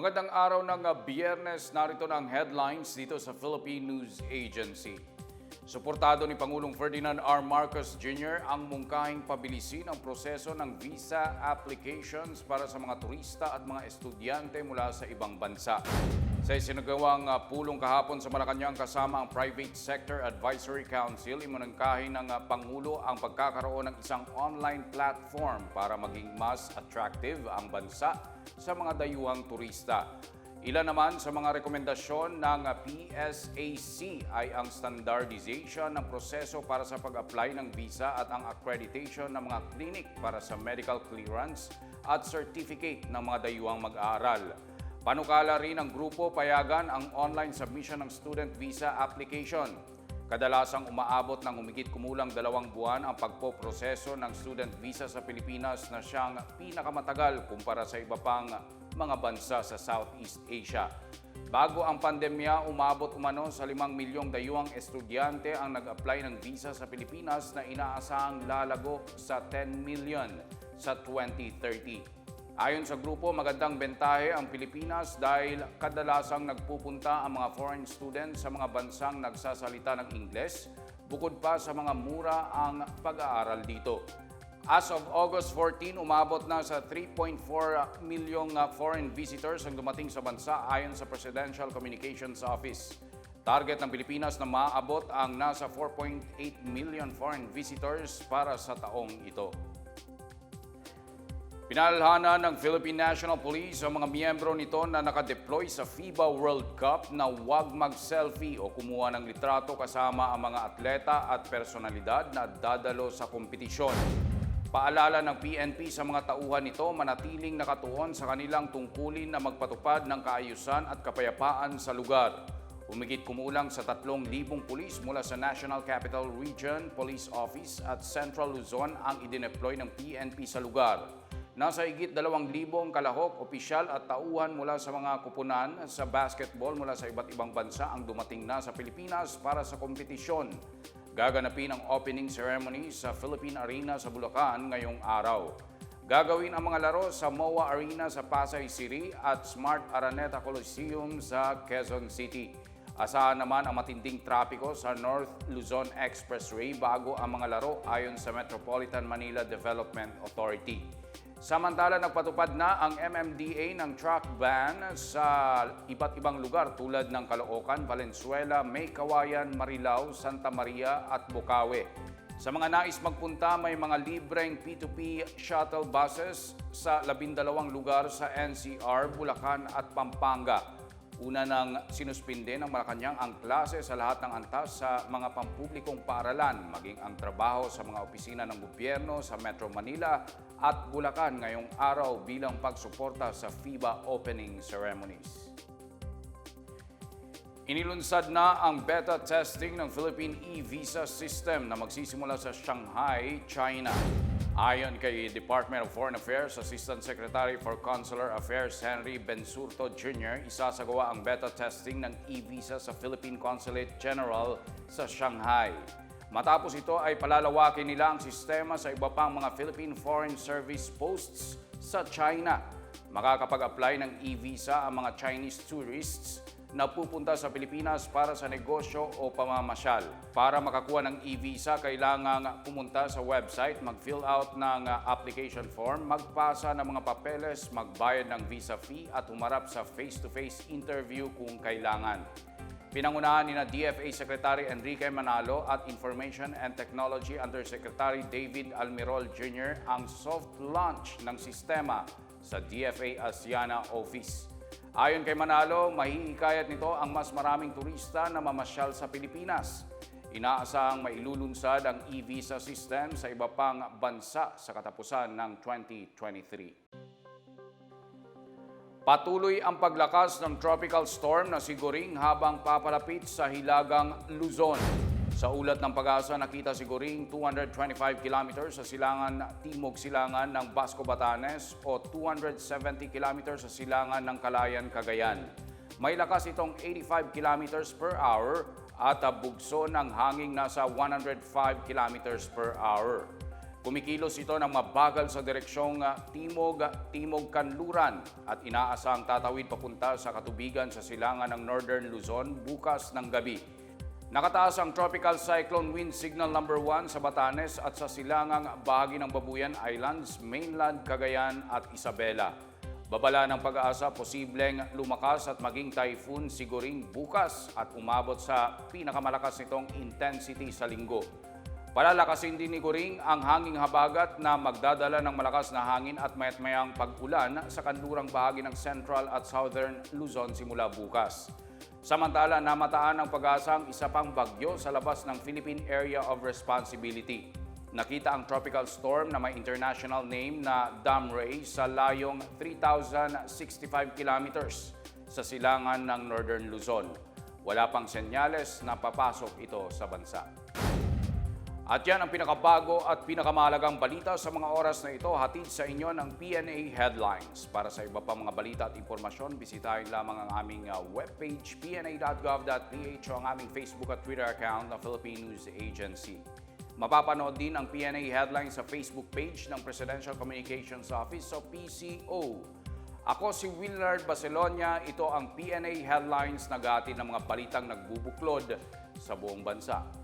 Magandang araw ng uh, biyernes, narito na ang headlines dito sa Philippine News Agency. Suportado ni Pangulong Ferdinand R. Marcos Jr. ang mungkahing pabilisin ang proseso ng visa applications para sa mga turista at mga estudyante mula sa ibang bansa. Sa isinagawang uh, pulong kahapon sa Malacanang kasama ang Private Sector Advisory Council, imunangkahin ng uh, Pangulo ang pagkakaroon ng isang online platform para maging mas attractive ang bansa sa mga dayuhang turista. Ilan naman sa mga rekomendasyon ng PSAC ay ang standardization ng proseso para sa pag-apply ng visa at ang accreditation ng mga clinic para sa medical clearance at certificate ng mga dayuhang mag-aaral. Panukala rin ng grupo payagan ang online submission ng student visa application. Kadalasang umaabot ng humigit kumulang dalawang buwan ang pagpoproseso ng student visa sa Pilipinas na siyang pinakamatagal kumpara sa iba pang mga bansa sa Southeast Asia. Bago ang pandemya, umabot umano sa 5 milyong dayuhang estudyante ang nag-apply ng visa sa Pilipinas na inaasahang lalago sa 10 million sa 2030. Ayon sa grupo, magandang bentahe ang Pilipinas dahil kadalasang nagpupunta ang mga foreign students sa mga bansang nagsasalita ng Ingles, bukod pa sa mga mura ang pag-aaral dito. As of August 14, umabot na sa 3.4 milyong uh, foreign visitors ang dumating sa bansa ayon sa Presidential Communications Office. Target ng Pilipinas na maabot ang nasa 4.8 million foreign visitors para sa taong ito. Pinalhana ng Philippine National Police ang mga miyembro nito na nakadeploy sa FIBA World Cup na huwag mag-selfie o kumuha ng litrato kasama ang mga atleta at personalidad na dadalo sa kompetisyon. Paalala ng PNP sa mga tauhan nito manatiling nakatuon sa kanilang tungkulin na magpatupad ng kaayusan at kapayapaan sa lugar. Umigit kumulang sa 3,000 pulis mula sa National Capital Region Police Office at Central Luzon ang idineploy ng PNP sa lugar. Nasa higit 2,000 kalahok, opisyal at tauhan mula sa mga kupunan sa basketball mula sa iba't ibang bansa ang dumating na sa Pilipinas para sa kompetisyon. Gaganapin ang opening ceremony sa Philippine Arena sa Bulacan ngayong araw. Gagawin ang mga laro sa MOA Arena sa Pasay City at Smart Araneta Coliseum sa Quezon City. Asahan naman ang matinding trapiko sa North Luzon Expressway bago ang mga laro ayon sa Metropolitan Manila Development Authority. Samantala, nagpatupad na ang MMDA ng truck ban sa iba't ibang lugar tulad ng Caloocan, Valenzuela, May Kawayan, Marilao, Santa Maria at Bukawi. Sa mga nais magpunta, may mga libreng P2P shuttle buses sa labindalawang lugar sa NCR, Bulacan at Pampanga. Una nang sinuspinde ng Malacanang ang klase sa lahat ng antas sa mga pampublikong paaralan, maging ang trabaho sa mga opisina ng gobyerno sa Metro Manila at Bulacan ngayong araw bilang pagsuporta sa FIBA opening ceremonies. Inilunsad na ang beta testing ng Philippine e-visa system na magsisimula sa Shanghai, China. Ayon kay Department of Foreign Affairs Assistant Secretary for Consular Affairs Henry Bensurto Jr., isasagawa ang beta testing ng e-visa sa Philippine Consulate General sa Shanghai. Matapos ito ay palalawakin nila ang sistema sa iba pang mga Philippine Foreign Service posts sa China. Makakapag-apply ng e-visa ang mga Chinese tourists na pupunta sa Pilipinas para sa negosyo o pamamasyal. Para makakuha ng e-visa, kailangang pumunta sa website, mag-fill out ng application form, magpasa ng mga papeles, magbayad ng visa fee at humarap sa face-to-face interview kung kailangan. Pinangunahan ni na DFA Secretary Enrique Manalo at Information and Technology Undersecretary David Almirol Jr. ang soft launch ng sistema sa DFA Asiana Office. Ayon kay Manalo, mahihikayat nito ang mas maraming turista na mamasyal sa Pilipinas. Inaasahang mailulunsad ang e-visa system sa iba pang bansa sa katapusan ng 2023. Patuloy ang paglakas ng tropical storm na siguring habang papalapit sa hilagang Luzon. Sa ulat ng pag-asa, nakita si Goring 225 kilometers sa silangan timog silangan ng Basco Batanes o 270 kilometers sa silangan ng Kalayan, Cagayan. May lakas itong 85 kilometers per hour at bugso ng hanging nasa 105 kilometers per hour. Kumikilos ito ng mabagal sa direksyong ah, timog, timog kanluran at inaasang tatawid papunta sa katubigan sa silangan ng Northern Luzon bukas ng gabi. Nakataas ang Tropical Cyclone Wind Signal number 1 sa Batanes at sa silangang bahagi ng Babuyan Islands, mainland Cagayan at Isabela. Babala ng pag-asa, posibleng lumakas at maging typhoon siguring bukas at umabot sa pinakamalakas nitong intensity sa linggo. Palalakasin din ni Goring ang hanging habagat na magdadala ng malakas na hangin at mayat-mayang pag-ulan sa kanlurang bahagi ng Central at Southern Luzon simula bukas. Samantala, namataan ng pag-asa ang isa pang bagyo sa labas ng Philippine Area of Responsibility. Nakita ang tropical storm na may international name na Damray sa layong 3,065 kilometers sa silangan ng Northern Luzon. Wala pang senyales na papasok ito sa bansa. At yan ang pinakabago at pinakamahalagang balita sa mga oras na ito hatid sa inyo ng PNA Headlines. Para sa iba pa mga balita at impormasyon, bisitahin lamang ang aming uh, webpage pna.gov.ph o ang aming Facebook at Twitter account na Philippine News Agency. Mapapanood din ang PNA Headlines sa Facebook page ng Presidential Communications Office o PCO. Ako si Willard Baselonia, ito ang PNA Headlines na ng mga balitang nagbubuklod sa buong bansa.